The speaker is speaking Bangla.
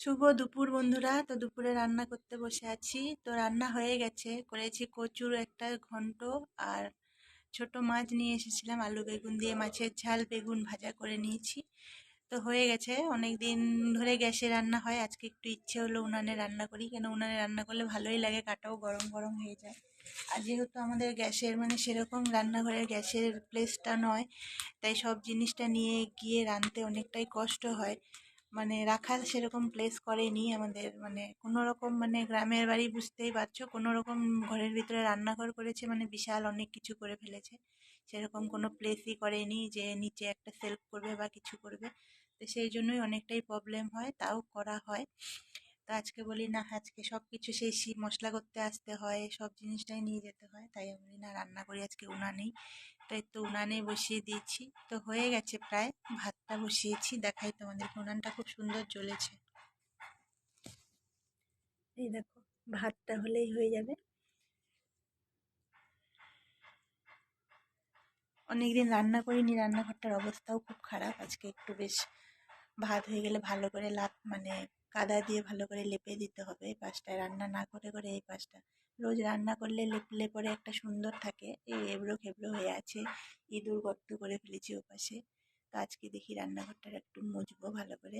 শুভ দুপুর বন্ধুরা। তো দুপুরে রান্না করতে বসে আছি। তো রান্না হয়ে গেছে। করেছি কচুর একটা ঘন্ট আর ছোট মাছ নিয়ে এসেছিলাম। আলু বেগুন দিয়ে মাছের ঝাল বেগুন ভাজা করে নিয়েছি। তো হয়ে গেছে। অনেক দিন ধরে গ্যাসে রান্না হয়। আজকে একটু ইচ্ছে হলো উনানে রান্না করি। কেন উনানে রান্না করলে ভালোই লাগে। কাটাও গরম গরম হয়ে যায়। আর যেহেতু আমাদের গ্যাসের মানে সেরকম রান্নাঘরের গ্যাসের প্লেসটা নয়, তাই সব জিনিসটা নিয়ে গিয়ে রাঁধতে অনেকটাই কষ্ট হয়। মানে রাখার সেরকম প্লেস করেনি আমাদের। মানে কোনো রকম মানে গ্রামের বাড়ি বুঝতেই পারছ কোনো রকম ঘরের ভিতরে রান্নাঘর করেছে মানে বিশাল অনেক কিছু করে ফেলেছে। সেরকম কোনো প্লেসই করেনি যে নিচে একটা সেলফ করবে বা কিছু করবে। তো সেই জন্যই অনেকটাই প্রবলেম হয়, তাও করা হয়। তো আজকে বলি, না, আজকে সব কিছু সেই শি মশলা করতে আসতে হয়, সব জিনিসটাই নিয়ে যেতে হয়। তাই আমি বলি, না, রান্না করি, আজকে উনানেই তো উনানে বসিয়ে দিয়েছি। তো হয়ে গেছে প্রায়, ভাতটা বসিয়েছি। দেখাই তোমাদেরকে, উনানটা খুব সুন্দর জ্বলেছে। এই দেখো, ভাতটা হলেই হয়ে যাবে। অনেকদিন রান্না করিনি, রান্নাঘরটার অবস্থাও খুব খারাপ। আজকে একটু বেশ ভাত হয়ে গেলে ভালো করে লাত মানে কাদা দিয়ে ভালো করে লেপে দিতে হবে। এই পাশটায় রান্না না করে করে এই পাশটা। রোজ রান্না করলে লেপলে পরে একটা সুন্দর থাকে। এই এবড়ো খেবড়ো হয়ে আছে। ইঁদুর গর্ত করে ফেলেছি ওপাশে। তো আজকে দেখি রান্নাঘরটা একটু মুছবো ভালো করে।